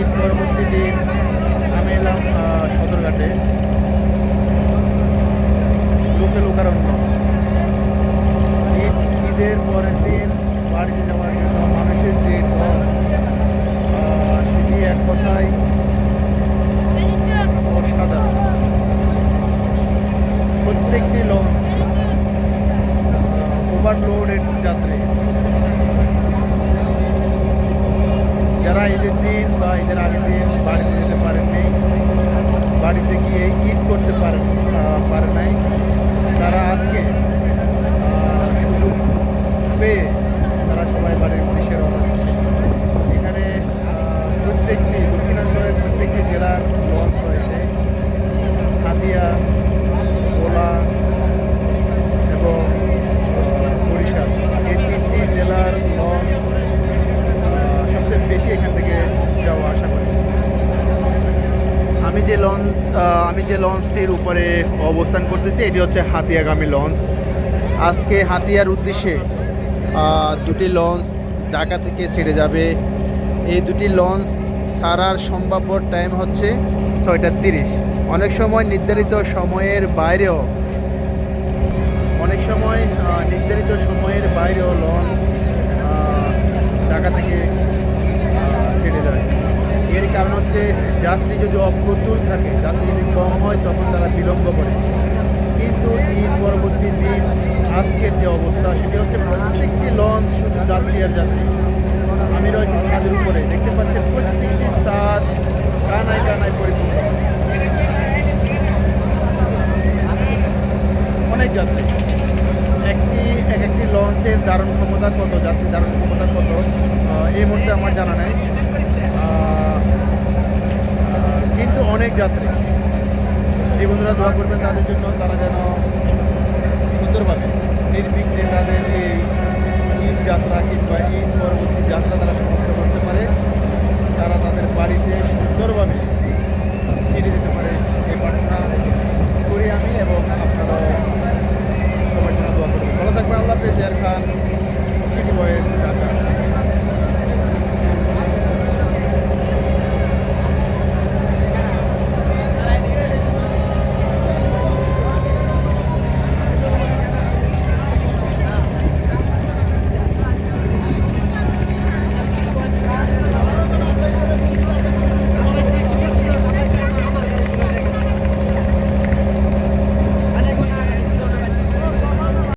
ঈদ পরবর্তী দিন আমি এলাম সদরঘাটে। লোকে লোকারণ্য। ঈদ, ঈদের পরের দিন বাড়িতে যাওয়ার জন্য মানুষের যে ঘর সেটি এক কথায় অসাধারণ। প্রত্যেকটি লঞ্চ ওভারলোডেড যাত্রী। যারা ঈদের দিন বা ঈদের আগের দিন বাড়িতে যেতে পারেননি, বাড়িতে গিয়ে ঈদ করতে পারেন পারে নাই। তারা আজকে যে লঞ্চ আমি যে লঞ্চটির উপরে অবস্থান করতেছি, এটি হচ্ছে হাতিয়াগামী লঞ্চ আজকে হাতিয়ার উদ্দেশ্যে দুটি লঞ্চ ঢাকা থেকে ছেড়ে যাবে। এই দুটি লঞ্চ সারার সম্ভাব্য টাইম হচ্ছে ছয়টা তিরিশ। অনেক সময় নির্ধারিত সময়ের বাইরেও, অনেক সময় নির্ধারিত সময়ের বাইরেও লঞ্চ ঢাকা থেকে ছেড়ে যায়। এর কারণ হচ্ছে যাত্রী যদি অপ্রতুল থাকে, যাত্রী যদি কম হয়, তখন তারা বিলম্ব করে। কিন্তু ঈদ পরবর্তী দিন, আজকের যে অবস্থা, সেটি হচ্ছে প্রত্যেকটি লঞ্চ শুধু যাত্রী আর যাত্রী। আমি রয়েছি ছাদের উপরে, দেখতে পাচ্ছেন প্রত্যেকটি ছাদ কানায় কানায় পরিপূর্ণ। অনেক যাত্রী। একটি, এক একটি লঞ্চের ধারণ ক্ষমতা কত যাত্রী ধারণ ক্ষমতা কত এই মুহূর্তে আমার জানা নেই। অনেক যাত্রী। এই বন্ধুরা দোয়া করবেন তাদের জন্য তারা যেন